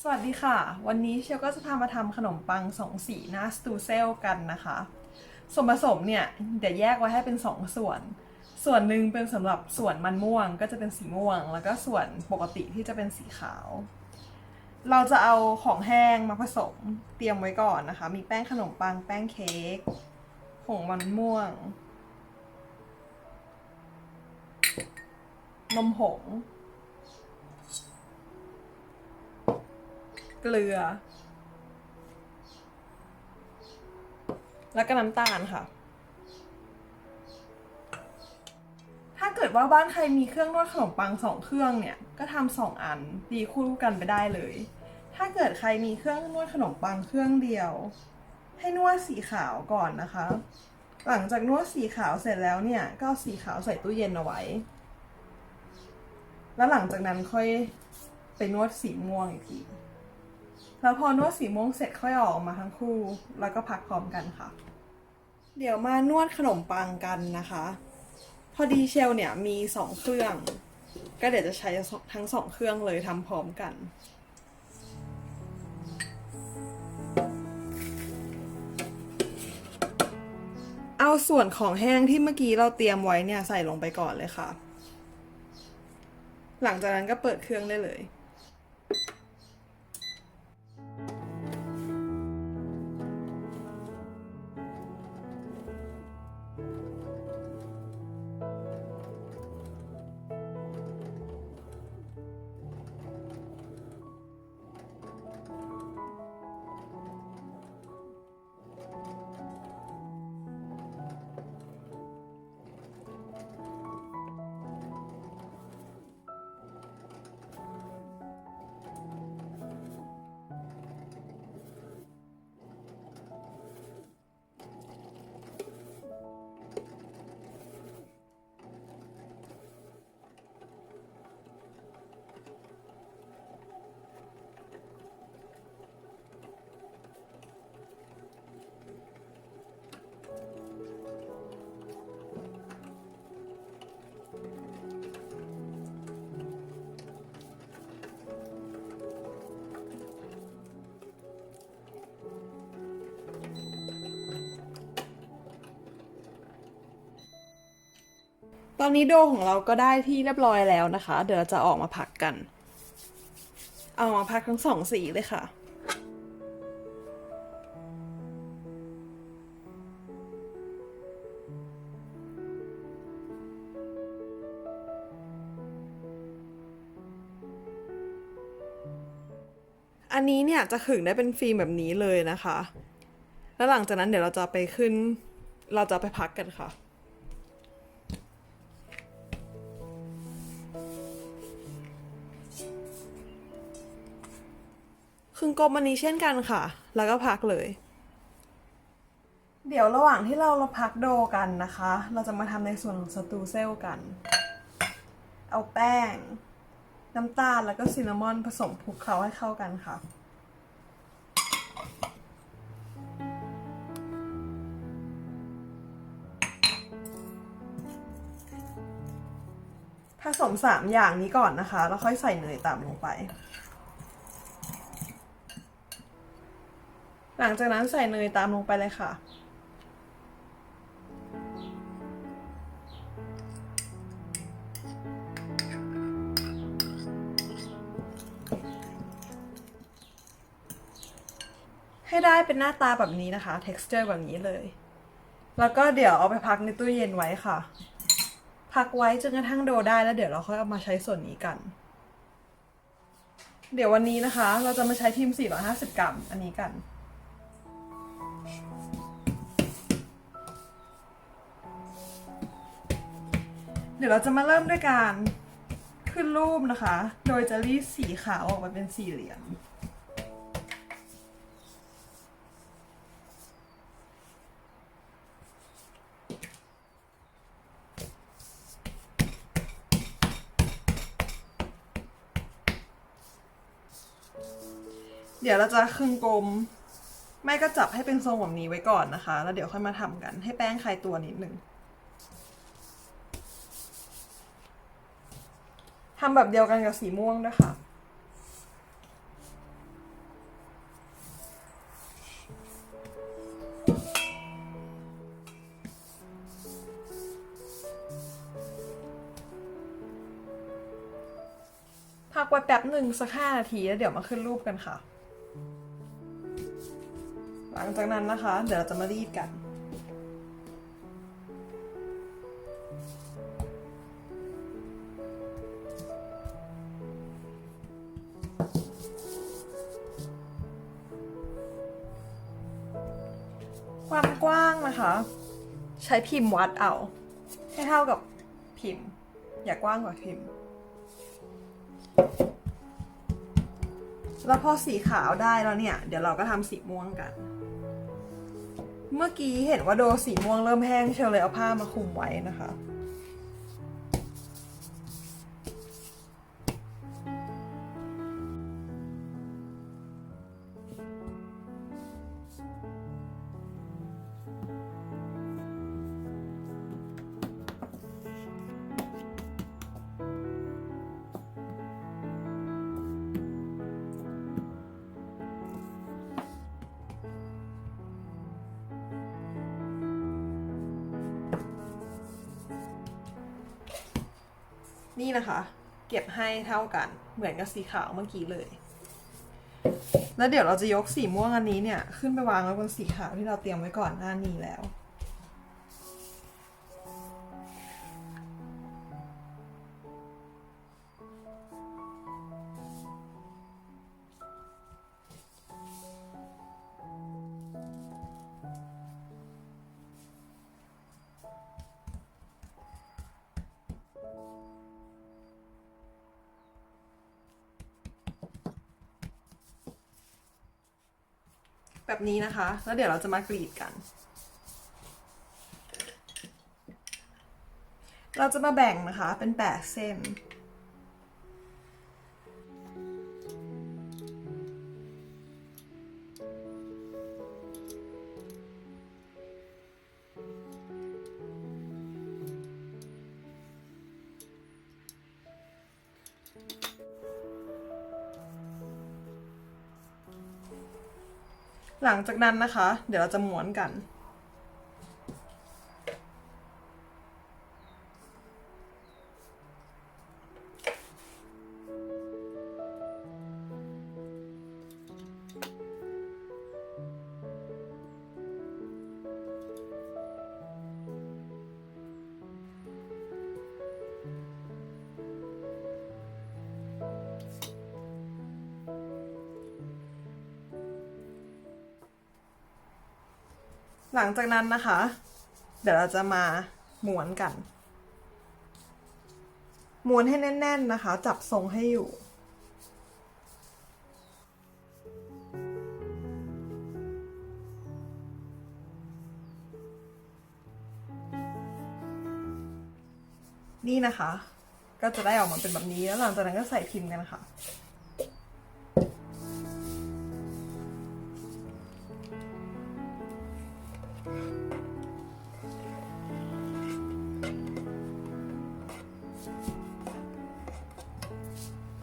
สวัสดีค่ะ วันนี้เชลก็จะพามาทำขนมปังสองสีหน้าสตูเซลกันนะคะ ส่วนผสมเนี่ยเดี๋ยวแยกไว้ให้เป็นสองส่วน ส่วนหนึ่งเป็นสำหรับส่วนมันม่วงก็จะเป็นสีม่วง แล้วก็ส่วนปกติที่จะเป็นสีขาว เราจะเอาของแห้งมาผสมเตรียมไว้ก่อนนะคะ มีแป้งขนมปังแป้งเค้กผงมันม่วงนมผง เกลือ แล้วก็น้ำตาลค่ะ ถ้าเกิดว่าบ้านใครมีเครื่องนวดขนมปังสองเครื่องเนี่ย ก็ทำสองอันตีคู่กันไปได้เลย ถ้าเกิดใครมีเครื่องนวดขนมปังเครื่องเดียว ให้นวดสีขาวก่อนนะคะ หลังจากนวดสีขาวเสร็จแล้วเนี่ยก็สีขาวใส่ตู้เย็นเอาไว้ แล้วหลังจากนั้นค่อยไปนวดสีม่วงอีกที แล้วพอนวดสีม่วงเสร็จค่อยอออกมาทั้งคู่ แล้วก็พักพร้อมกันค่ะ เดี๋ยวมานวดขนมปังกันนะคะ พอดีเชลเนี่ยมีสองเครื่อง ก็เดี๋ยวจะใช้ทั้งสองเครื่องเลยทำพร้อมกันเอาส่วนของแห้งที่เมื่อกี้เราเตรียมไว้เนี่ยใส่ลงไปก่อนเลยค่ะ หลังจากนั้นก็เปิดเครื่องได้เลย ตอนนี้โดของเราก็ได้ที่เรียบร้อยแล้วนะคะ เดี๋ยวจะออกมาพักกัน เอามาพักทั้งสองสีเลยค่ะอันนี้เนี่ยจะขึงได้เป็นฟิล์มแบบนี้เลยนะคะ แล้วหลังจากนั้นเดี๋ยวเราจะไปขึ้น เราจะไปพักกันค่ะ งกลมอันนี้เช่นกันค่ะ แล้วก็พักเลย เดี๋ยวระหว่างที่เราเราพักโดกันนะคะ เราจะมาทำในส่วนของสตูเซลกัน เอาแป้ง น้ำตาลแล้วก็ซินนามอนผสมคลุกเคล้าให้เข้ากันค่ะผสมสามอย่างนี้ก่อนนะคะ แล้วค่อยใส่เนยตามลงไป หลังจากนั้นใส่เนยตามลงไปเลยค่ะ ให้ได้เป็นหน้าตาแบบนี้นะคะ texture แบบนี้เลย แล้วก็เดี๋ยวเอาไปพักในตู้เย็นไว้ค่ะ พักไว้จนกระทั่งโดได้แล้วเดี๋ยวเราค่อยเอามาใช้ส่วนนี้กันเดี๋ยววันนี้นะคะ เราจะมาใช้พิมพ์ 450 กรัม อันนี้กัน ดี๋ยวเราจะมาเริ่มด้วยการขึ้นรูปนะคะ โดยจะรีดสีขาวออกมาเป็นสี่เหลี่ยม เดี๋ยวเราจะครึ่งกลม ไม่ก็จับให้เป็นทรงแบบนี้ไว้ก่อนนะคะ แล้วเดี๋ยวค่อยมาทำกัน ให้แป้งคลายตัวนิดนึง ทำแบบเดียวกันกับสีม่วงนะคะพักไว้แป๊บหนึ่งสักห้านาทีแล้วเดี๋ยวมาขึ้นรูปกันค่ะ หลังจากนั้นนะคะ เดี๋ยวเราจะมารีดกัน ความกว้างนะคะ ใช้พิมพ์วัดเอา ให้เท่ากับพิมพ์ อย่ากว้างกว่าพิมพ์ แล้วพอสีขาวได้แล้วเนี่ย เดี๋ยวเราก็ทำสีม่วงกัน เมื่อกี้เห็นว่าโดสีม่วงเริ่มแห้งเชียวเลยเอาผ้ามาคลุมไว้นะคะ นี่นะคะ เก็บให้เท่ากัน เหมือนกับสีขาวเมื่อกี้เลย แล้วเดี๋ยวเราจะยกสีม่วงอันนี้เนี่ย ขึ้นไปวางไว้บนสีขาวที่เราเตรียมไว้ก่อนหน้านี้แล้ว แบบนี้นะคะ แล้วเดี๋ยวเราจะมากรีดกัน เราจะมาแบ่งนะคะเป็นแปดเส้น หลังจากนั้นนะคะ เดี๋ยวเราจะม้วนกัน หลังจากนั้นนะคะ เดี๋ยวเราจะมาม้วนกัน ม้วนให้แน่น ๆนะคะ จับทรงให้อยู่นี่นะคะ ก็จะได้ออกมาเป็นแบบนี้แล้วหลังจากนั้นก็ใส่พิมพ์กันค่ะ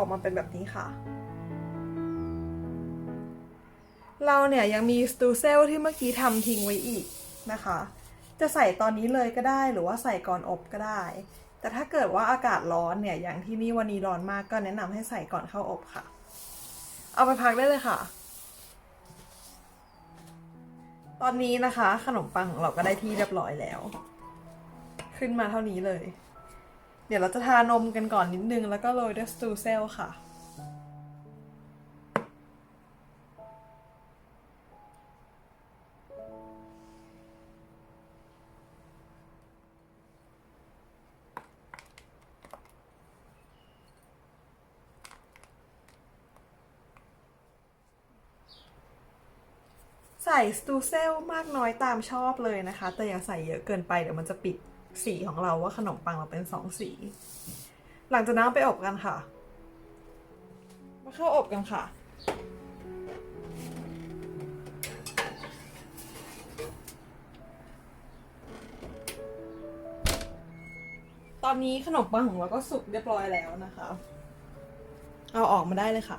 ออกมาเป็นแบบนี้ค่ะ เราเนี่ยยังมีสตูเซลที่เมื่อกี้ทำทิ้งไว้อีกนะคะ จะใส่ตอนนี้เลยก็ได้หรือว่าใส่ก่อนอบก็ได้ แต่ถ้าเกิดว่าอากาศร้อนเนี่ยอย่างที่นี่วันนี้ร้อนมากก็แนะนำให้ใส่ก่อนเข้าอบค่ะ เอาไปพักได้เลยค่ะ ตอนนี้นะคะขนมปังของเราก็ได้ที่เรียบร้อยแล้ว ขึ้นมาเท่านี้เลย เดี๋ยวเราจะทานมกันก่อนนิดนึง แล้วก็โรยด้วยสตูเซลค่ะ ใส่สตูเซลมากน้อยตามชอบเลยนะคะ แต่อย่าใส่เยอะเกินไปเดี๋ยวมันจะปิด สีของเราว่าขนมปังเราเป็นสองสี หลังจากนั้นไปอบกันค่ะ มาเข้าอบกันค่ะตอนนี้ขนมปังของเราก็สุกเรียบร้อยแล้วนะคะ เอาออกมาได้เลยค่ะ